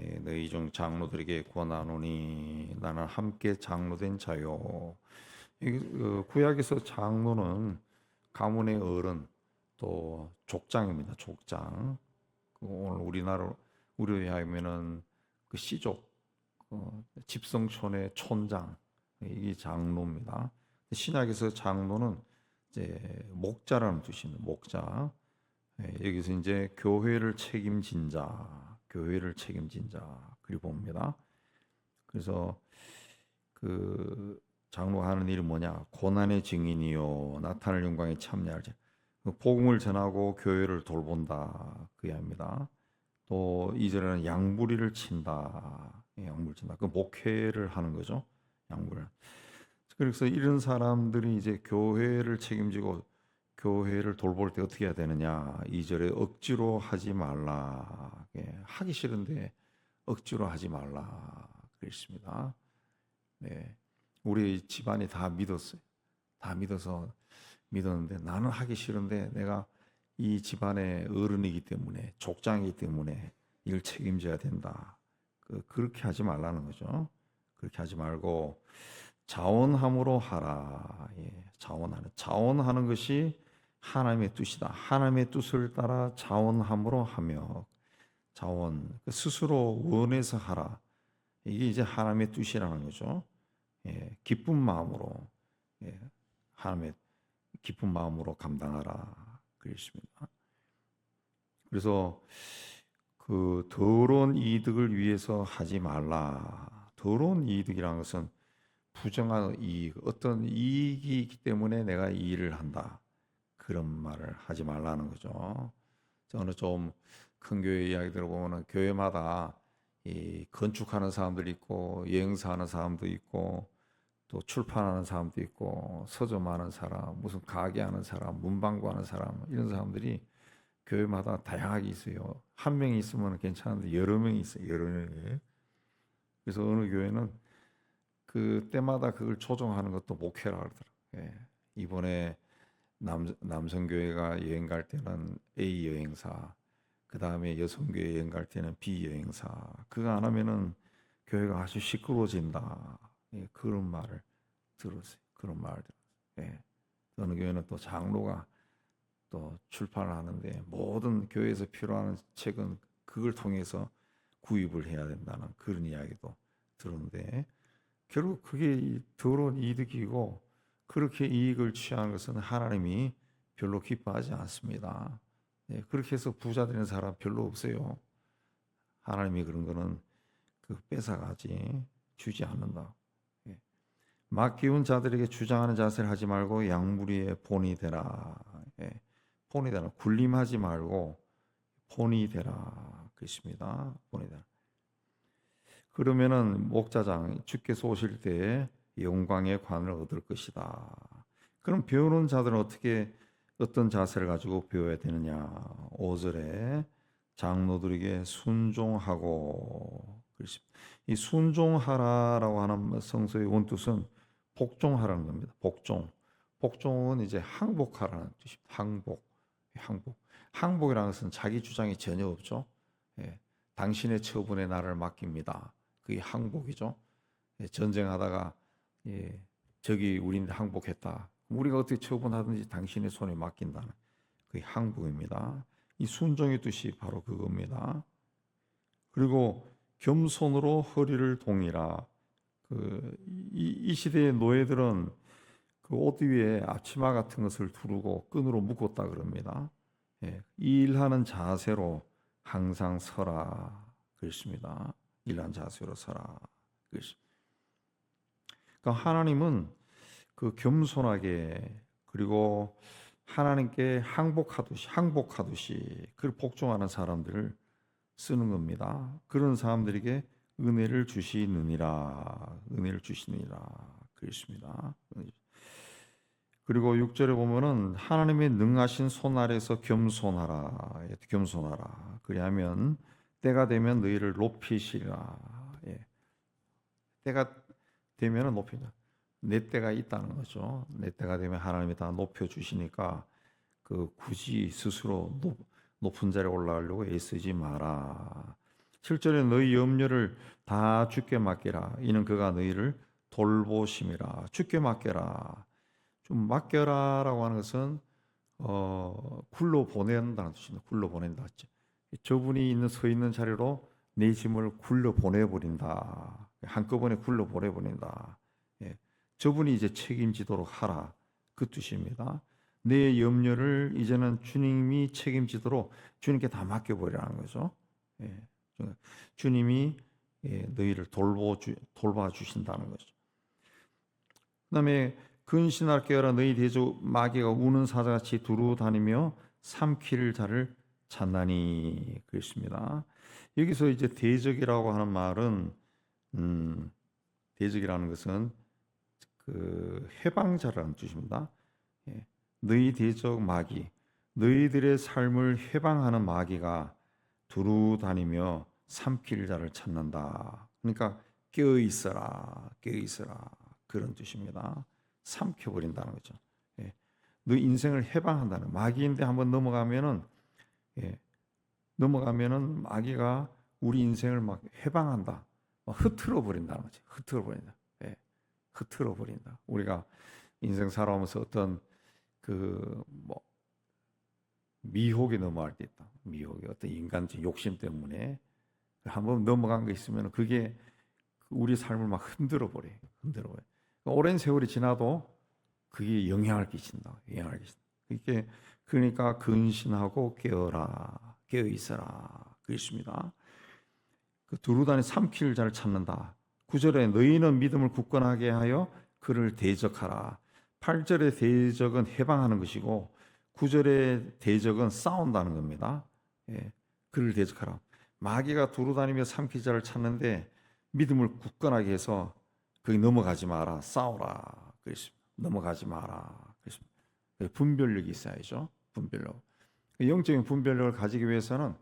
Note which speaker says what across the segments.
Speaker 1: 네, 너희 중 장로들에게 권하노니 나는 함께 장로된 자요. 이 어, 구약에서 장로는 가문의 어른 또 족장입니다. 족장. 그 오늘 우리나라 우리로 하면은 그 시족 어, 집성촌의 촌장 이게 장로입니다. 신약에서 장로는 이제 목자라는 뜻입니다. 목자. 예, 여기서 이제 교회를 책임진 자, 교회를 책임진 자 그리 봅니다. 그래서 그 장로가 하는 일이 뭐냐? 고난의 증인이요, 나타날 영광에 참여하지. 그 복음을 전하고 교회를 돌본다 그 이야기입니다. 또 이절에는 양부리를 친다, 예, 양부리 친다. 그 목회를 하는 거죠, 양부리. 그래서 이런 사람들이 이제 교회를 책임지고 교회를 돌볼 때 어떻게 해야 되느냐? 이절에 억지로 하지 말라. 예, 하기 싫은데 억지로 하지 말라. 그랬습니다. 네. 우리 집안이 다 믿었어요. 다 믿어서 믿었는데 나는 하기 싫은데 내가 이 집안의 어른이기 때문에 족장이기 때문에 이걸 책임져야 된다. 그, 그렇게 하지 말라는 거죠. 그렇게 하지 말고 자원함으로 하라. 예, 자원하는 자원하는 것이 하나님의 뜻이다. 하나님의 뜻을 따라 자원함으로 하며 자원 그 스스로 원해서 하라. 이게 이제 하나님의 뜻이라는 거죠. 예, 기쁜 마음으로 예, 하나님의 기쁜 마음으로 감당하라 그랬습니다. 그래서 그 더러운 이득을 위해서 하지 말라. 더러운 이득이라는 것은 부정한 이익, 어떤 이익이 있기 때문에 내가 이 일을 한다. 그런 말을 하지 말라는 거죠. 저는 좀큰 교회 이야기 들어보면 교회마다 이 건축하는 사람들이 있고 여행사하는 사람도 있고 또 출판하는 사람도 있고 서점하는 사람, 무슨 가게하는 사람, 문방구하는 사람 이런 사람들이 교회마다 다양하게 있어요. 한 명이 있으면 괜찮은데 여러 명이 있어요. 여러 명이. 그래서 어느 교회는 그 때마다 그걸 조정하는 것도 목회라 그러더라고요. 예. 이번에 남, 남성교회가 여행 갈 때는 A 여행사, 그 다음에 여성교회 여행 갈 때는 B 여행사. 그거 안 하면은 교회가 아주 시끄러워진다. 예, 그런 말을 들었어요. 그런 말을 들었어요. 예. 어느 교회는 또 장로가 또 출판을 하는데 모든 교회에서 필요한 책은 그걸 통해서 구입을 해야 된다는 그런 이야기도 들었는데 결국 그게 이 더러운 이득이고 그렇게 이익을 취하는 것은 하나님이 별로 기뻐하지 않습니다. 예, 그렇게 해서 부자 되는 사람 별로 없어요. 하나님이 그런 거는 그 뺏어가지 주지 않는다. 예. 막 기운 자들에게 주장하는 자세를 하지 말고 양무리의 본이 되라. 예. 본이 되라. 군림하지 말고 본이 되라. 그렇습니다. 본이 되라. 그러면은 목자장 주께서 오실 때 영광의 관을 얻을 것이다. 그럼 배우는 자들은 어떻게 어떤 자세를 가지고 배워야 되느냐? 5절에 장로들에게 순종하고. 이 순종하라라고 하는 성서의 원뜻은 복종하라는 겁니다. 복종. 복종은 이제 항복하라는 뜻입니다. 항복. 항복. 항복이라는 것은 자기 주장이 전혀 없죠. 예. 당신의 처분에 나를 맡깁니다. 그게 항복이죠. 예, 전쟁하다가 예, 저기 우리는 항복했다. 우리가 어떻게 처분하든지 당신의 손에 맡긴다는 그게 항복입니다. 이 순종의 뜻이 바로 그겁니다. 그리고 겸손으로 허리를 동이라. 그, 이, 이 시대의 노예들은 그 옷 위에 앞치마 같은 것을 두르고 끈으로 묶었다 그럽니다. 예, 일하는 자세로 항상 서라. 그렇습니다. 일하는 자세로 서라. 그렇습니다. 그러니까 하나님은 그 겸손하게 그리고 하나님께 항복하듯이 항복하듯이 그 복종하는 사람들을 쓰는 겁니다. 그런 사람들에게 은혜를 주시느니라 은혜를 주시느니라 그렇습니다. 그리고 6절에 보면은 하나님의 능하신 손 아래서 겸손하라 겸손하라 그리하면 때가 되면 너희를 높이시라 예. 때가 되면은 높이냐 내 때가 있다는 거죠. 내 때가 되면 하나님이 다 높여 주시니까 그 굳이 스스로 높, 높은 자리에 올라가려고 애쓰지 마라. 7절에 너희 염려를 다 주께 맡기라. 이는 그가 너희를 돌보심이라. 주께 맡겨라. 좀 맡겨라라고 하는 것은 어, 굴로 보낸다는 뜻입니다. 굴로 보낸다. 저분이 있는 서 있는 자리로 내 짐을 굴려 보내버린다. 한꺼번에 굴려 보내버린다. 예. 저분이 이제 책임지도록 하라. 그 뜻입니다. 내 염려를 이제는 주님이 책임지도록 주님께 다 맡겨버리라는 거죠. 예. 주님이 예, 너희를 돌보 돌봐 주신다는 거죠. 그 다음에 근신할 깨어라 너희 대조 마귀가 우는 사자같이 두루 다니며 삼킬 자를 찾나니 그랬습니다. 여기서 이제 대적이라고 하는 말은 음, 대적이라는 것은 그 해방자라는 뜻입니다. 예. 너희 대적 마귀, 너희들의 삶을 해방하는 마귀가 두루 다니며 삼킬 자를 찾는다. 그러니까 깨어 있어라, 깨어 있어라 그런 뜻입니다. 삼켜버린다는 거죠. 예. 너 인생을 해방한다는 마귀인데 한번 넘어가면은 예. 넘어가면은 마귀가 우리 인생을 막 해방한다, 막 흐트러 버린다는 거죠. 흐트러 버린다. 예. 흐트러 버린다. 우리가 인생 살아오면서 어떤 그 뭐 미혹에 넘어갈 때 있다. 미혹이 어떤 인간적 욕심 때문에 한번 넘어간 게 있으면 그게 우리 삶을 막 흔들어 버려. 흔들어 버려. 오랜 세월이 지나도 그게 영향을 끼친다. 영향을 끼친다. 이게 그러니까 근신하고 깨어라, 깨어 있어라. 그렇습니다. 그 두루다니 삼킬 자를 찾는다. 9절에 너희는 믿음을 굳건하게 하여 그를 대적하라. 8절의 대적은 해방하는 것이고 9절의 대적은 싸운다는 겁니다. 예, 그를 대적하라. 마귀가 두루다니며 삼킬 자를 찾는데 믿음을 굳건하게 해서 거기 넘어가지 마라. 싸워라. 그랬습니다. 넘어가지 마라. 그랬습니다. 분별력이 있어야죠. 분별력. 영적인 분별력을 가지기 위해서는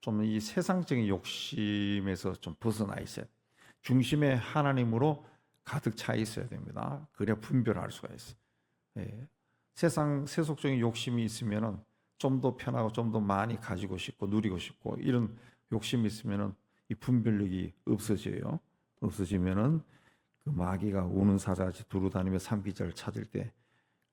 Speaker 1: 좀 이 세상적인 욕심에서 좀 벗어나 있어야 돼. 중심에 하나님으로 가득 차 있어야 됩니다. 그래야 분별할 수가 있어. 예. 세상 세속적인 욕심이 있으면은 좀 더 편하고 좀 더 많이 가지고 싶고 누리고 싶고 이런 욕심이 있으면은 이 분별력이 없어져요. 없어지면은 그 마귀가 우는 사자같이 두루 다니며 삼키자를 찾을 때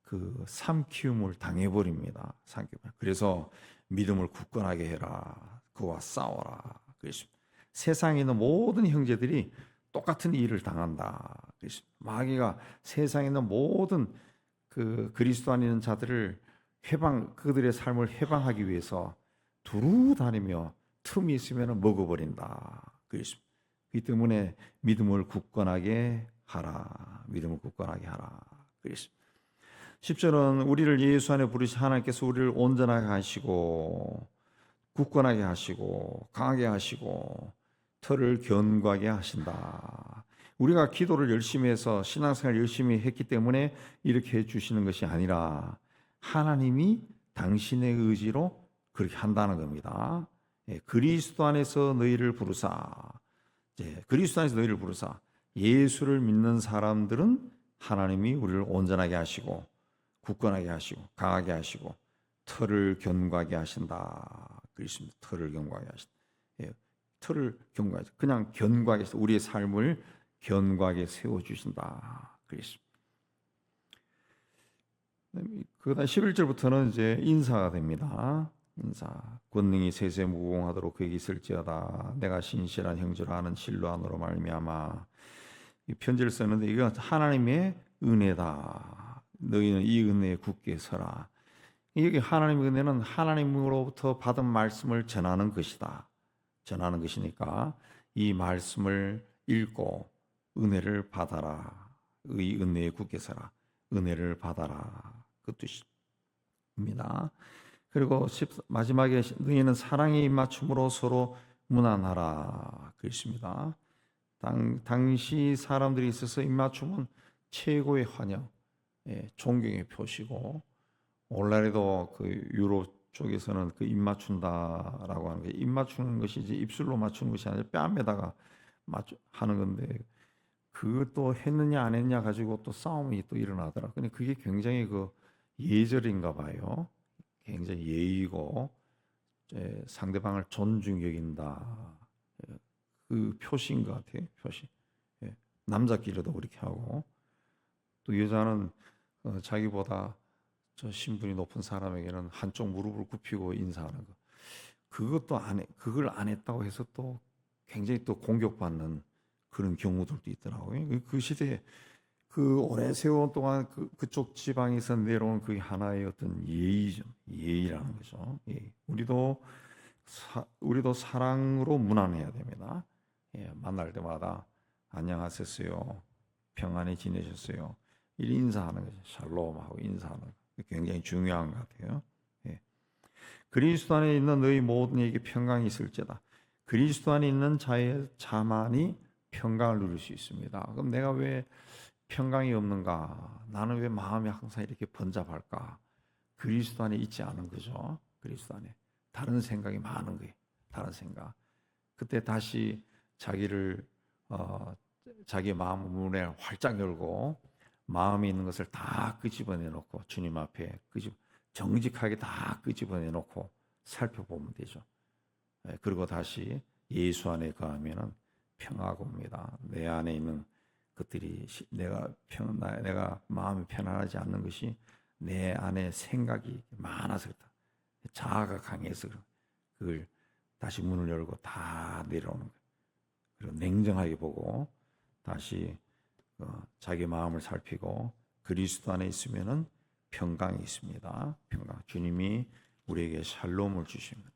Speaker 1: 그 삼키움을 당해버립니다. 삼키움. 그래서 믿음을 굳건하게 해라. 그와 싸워라. 그랬습니다. 세상에 있는 모든 형제들이 똑같은 일을 당한다. 그랬습니다. 마귀가 세상에 있는 모든 그 그리스도 아닌 자들을 해방 그들의 삶을 해방하기 위해서 두루 다니며 틈이 있으면 먹어버린다. 그랬습니다. 이 때문에 믿음을 굳건하게 하라. 믿음을 굳건하게 하라. 그랬습니다. 10절은 우리를 예수 안에 부르시 하나님께서 우리를 온전하게 하시고 굳건하게 하시고 강하게 하시고 털을 견고하게 하신다. 우리가 기도를 열심히 해서 신앙생활 열심히 했기 때문에 이렇게 해 주시는 것이 아니라 하나님이 당신의 의지로 그렇게 한다는 겁니다. 예, 그리스도 안에서 너희를 부르사 예, 그리스도 안에서 너희를 부르사 예수를 믿는 사람들은 하나님이 우리를 온전하게 하시고 굳건하게 하시고 강하게 하시고 털을 견고하게 하신다. 그렇습니다. 털을 견고하게 하신다. 예, 털을 견고하게 그냥 견고하게 우리의 삶을 견고하게 세워 주신다. 그렇습니다. 그다음 11절부터는 이제 인사가 됩니다. 인사 권능이 세세 무공하도록 그에게 있을지어다 내가 신실한 형제라 하는 실로 안으로 말미암아 이 편지를 썼는데 이거 하나님의 은혜다 너희는 이 은혜에 굳게 서라 여기 하나님의 은혜는 하나님으로부터 받은 말씀을 전하는 것이다. 전하는 것이니까 이 말씀을 읽고 은혜를 받아라. 의 은혜에 굳게 서라. 은혜를 받아라. 그 뜻입니다. 그리고 마지막에 너희는 사랑의 입맞춤으로 서로 무난하라. 그랬습니다. 당, 당시 사람들이 있어서 입맞춤은 최고의 환영, 예, 존경의 표시고 오늘날에도 그 유럽 쪽에서는 그 입 맞춘다라고 하는 게 입 맞추는 것이 이제 입술로 맞추는 것이 아니라 뺨에다가 맞추 하는 건데 그것도 했느냐 안 했냐 가지고 또 싸움이 또 일어나더라. 근데 그게 굉장히 그 예절인가 봐요. 굉장히 예의고 상대방을 존중 여긴다. 그 표시인 것 같아요. 표시. 예. 남자끼리도 그렇게 하고 또 여자는 어, 자기보다 저 신분이 높은 사람에게는 한쪽 무릎을 굽히고 인사하는 거. 그것도 안 해, 그걸 안 했다고 해서 또 굉장히 또 공격받는 그런 경우들도 있더라고요. 그- 그 시대에 그 오랜 세월 동안 그, 그쪽 지방에서 내려온 그 하나의 어떤 예의죠. 예의라는 거죠. 예. 우리도 사, 우리도 사랑으로 문안해야 됩니다. 예, 만날 때마다 안녕하셨어요. 평안히 지내셨어요. 이 인사하는 거죠. 샬롬하고 인사하는 거. 굉장히 중요한 것 같아요. 예. 그리스도 안에 있는 너희 모든 에게 평강이 있을지다. 그리스도 안에 있는 자의 자만이 평강을 누릴 수 있습니다. 그럼 내가 왜 평강이 없는가? 나는 왜 마음이 항상 이렇게 번잡할까? 그리스도 안에 있지 않은 거죠. 그리스도 안에 다른 생각이 많은 거예요. 다른 생각. 그때 다시 자기를 어, 자기 마음 문을 활짝 열고 마음에 있는 것을 다 끄집어내 놓고 주님 앞에 끄집 정직하게 다 끄집어내 놓고 살펴보면 되죠. 예, 그리고 다시 예수 안에 거하면은 평화가 옵니다. 내 안에 있는 것들이 시- 내가 평 나- 내가 마음이 편안하지 않는 것이 내 안에 생각이 많아서 그렇다. 자아가 강해서 그걸 다시 문을 열고 다 내려오는 거예요. 그리고 냉정하게 보고 다시 어, 자기 마음을 살피고 그리스도 안에 있으면은 평강이 있습니다. 평강. 주님이 우리에게 샬롬을 주십니다.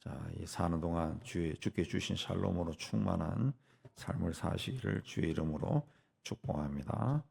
Speaker 1: 자, 이 사는 동안 주의 주께 주신 샬롬으로 충만한 삶을 사시기를 주의 이름으로 축복합니다.